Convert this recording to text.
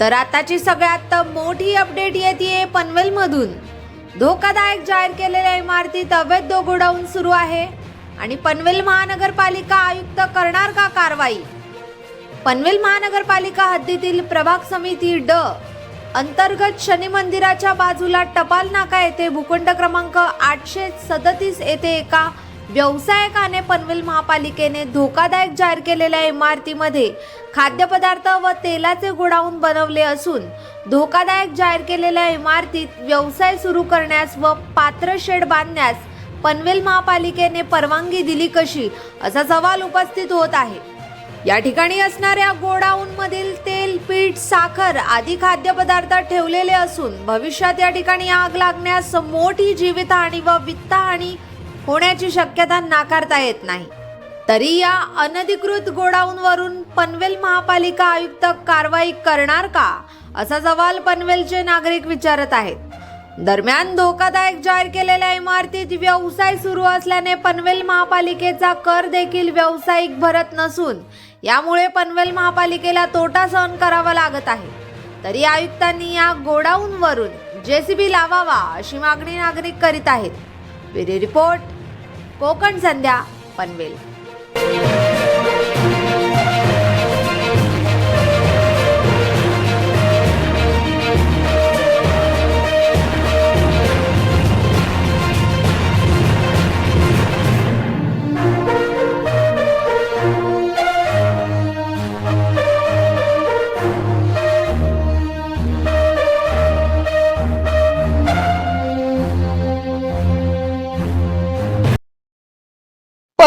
तर आताची सगळ्यात मोठी अपडेट येते पनवेलमधून. धोकादायक जाहीर केलेल्या इमारतीत अवैध गोडाऊन सुरू आहे आणि पनवेल महानगरपालिका आयुक्त करणार का कारवाई? पनवेल महानगरपालिका हद्दीतील प्रभाग समिती ड अंतर्गत शनी मंदिराच्या बाजूला टपाल नाका येथे भूखंड क्रमांक आठशे सदतीस येथे एका व्यावसायिकाने पनवेल महापालिकेने धोकादायक जाहीर केलेल्या इमारतीमध्ये खाद्यपदार्थ व तेलाचे गोडाऊन बनवले असून धोकादायक जाहीर केलेल्या इमारतीत व्यवसाय सुरू करण्यास व पात्र शेड बांधण्यास पनवेल महापालिकेने परवानगी दिली कशी असा सवाल उपस्थित होत आहे. या ठिकाणी असणाऱ्या गोडाऊन मधील तेल पीठ साखर आदी खाद्यपदार्थ ठेवलेले असून भविष्यात या ठिकाणी आग लागण्यास मोठी जीवितहानी व वित्तहानी होण्याची शक्यता नाकारता येत नाही. तरी या अनधिकृत गोडाऊनवरून पनवेल महापालिका आयुक्त कारवाई करणार का? असा सवाल पनवेलचे नागरिक विचारत आहेत. दरम्यान धोकादायक जाहीर केलेल्या इमारतीत व्यवसाय सुरू असल्याने पनवेल महापालिकेचा कर देखील व्यावसायिक भरत नसून यामुळे पनवेल महापालिकेला तोटा सहन करावा लागत आहे. तरी आयुक्तांनी या गोडाऊनवरून जेसीबी लावावा अशी मागणी नागरिक करीत आहेत. रिपोर्ट कोकण संध्या पनवेल.